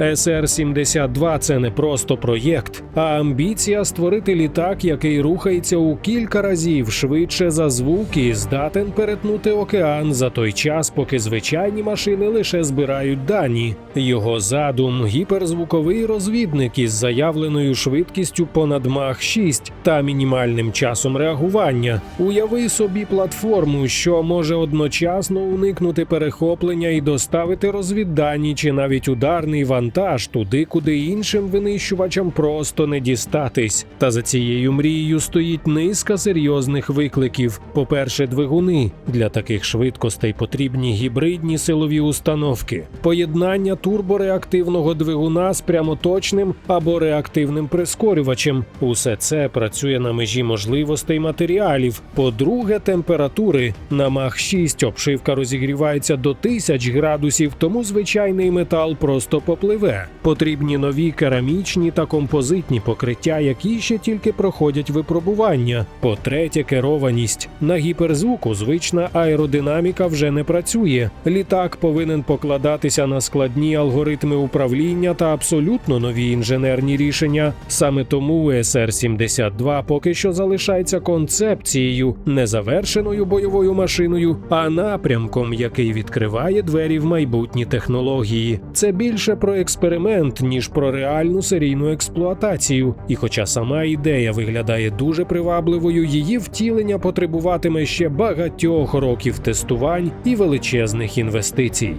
СР-72 – це не просто проєкт, а амбіція створити літак, який рухається у кілька разів швидше за звук і здатен перетнути океан за той час, поки звичайні машини лише збирають дані. Його задум гіперзвуковий розвідник із заявленою швидкістю понад Мах 6 та мінімальним часом реагування. Уяви собі платформу, що може одночасно уникнути перехоплення і доставити розвіддані чи навіть ударний вантаж туди, куди іншим винищувачам просто не дістатись. Та за цією мрією стоїть низка серйозних викликів. По-перше, двигуни для таких швидкостей потрібні гібридні силові установки, поєднання турбореактивного двигуна з прямоточним або реактивним прискорювачем. Усе це працює на межі можливостей матеріалів. По-друге, температури на мах 6 обшивка розігрівається до тисяч градусів, тому звичайний метал просто попливе. Потрібні нові керамічні та композитні покриття, які ще тільки проходять випробування. По-третє, керованість на гіперзвуку звична аеродинаміка вже не працює. Літак повинен покладатися на складні алгоритми управління та абсолютно нові інженерні рішення. Саме тому СР-72 поки що залишається концепцією, незавершеною бойовою машиною, а напрямком, який відкриває двері в майбутні технології. Це більше про експеримент ніж про реальну серійну експлуатацію. І хоча сама ідея виглядає дуже привабливою, її втілення потребуватиме ще багатьох років тестувань і величезних інвестицій.